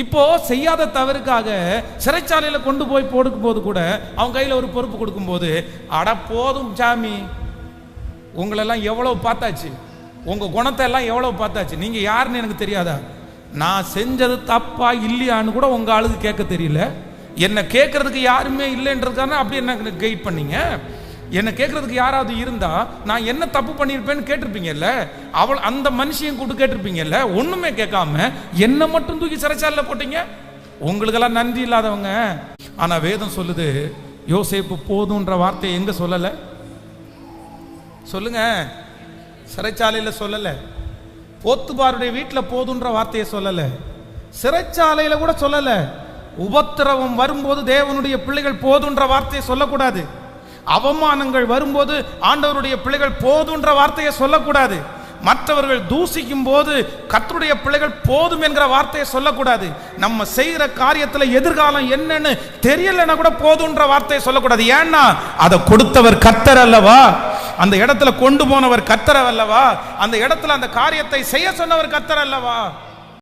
இப்போ செய்யாத தவறுக்காக சிறைச்சாலையில் கொண்டு போய் போடுக்கும் போது கூட அவன் கையில் ஒரு பொறுப்பு கொடுக்கும்போது அட போதும் சாமி. உங்களெல்லாம் எவ்வளோ பார்த்தாச்சு? உங்க குணத்தை எல்லாம் எவ்வளோ பார்த்தாச்சு? நீங்க யாருன்னு எனக்கு தெரியாதா? நான் செஞ்சது தப்பா இல்லையான்னு கூட உங்க ஆளுக்கு கேட்க தெரியல. என்ன கேட்கறதுக்கு யாருமே இல்லைன்றதுக்கான அப்படி என்ன கைட் பண்ணீங்க? என்னை கேட்கறதுக்கு யாராவது இருந்தா நான் என்ன தப்பு பண்ணியிருப்பேன்னு கேட்டிருப்பீங்கல்ல? அவள் அந்த மனுஷியும் கூட்டு கேட்டிருப்பீங்கல்ல? ஒண்ணுமே கேட்காம என்ன மட்டும் தூக்கி சிறைச்சாலையில் போட்டீங்க? உங்களுக்கெல்லாம் நன்றி இல்லாதவங்க. ஆனா வேதம் சொல்லுது யோசேப்பு போதுன்ற வார்த்தையை எங்க சொல்லலை? சொல்லுங்க. சிறைச்சாலையில் சொல்லலை. போத்துபாருடைய வீட்டில் போதுன்ற வார்த்தையை சொல்லலை. சிறைச்சாலையில் கூட சொல்லலை. உபத்திரவம் வரும்போது தேவனுடைய பிள்ளைகள் போதுன்ற வார்த்தையை சொல்லக்கூடாது. அவமானங்கள் வரும்போது ஆண்டவருடைய பிள்ளைகள் போதுன்ற வார்த்தையை சொல்லக்கூடாது. மற்றவர்கள் தூசிக்கும் போது கத்தருடைய பிள்ளைகள் போதும் என்கிற வார்த்தையை சொல்லக்கூடாது. நம்ம செய்கிற காரியத்தில் எதிர்காலம் என்னன்னு தெரியலன்னா கூட போதுன்ற வார்த்தையை சொல்லக்கூடாது. ஏன்னா அதை கொடுத்தவர் கத்தர் அல்லவா? அந்த இடத்துல கொண்டு போனவர் கத்தர் அல்லவா? அந்த இடத்துல அந்த காரியத்தை செய்ய சொன்னவர் கத்தர் அல்லவா?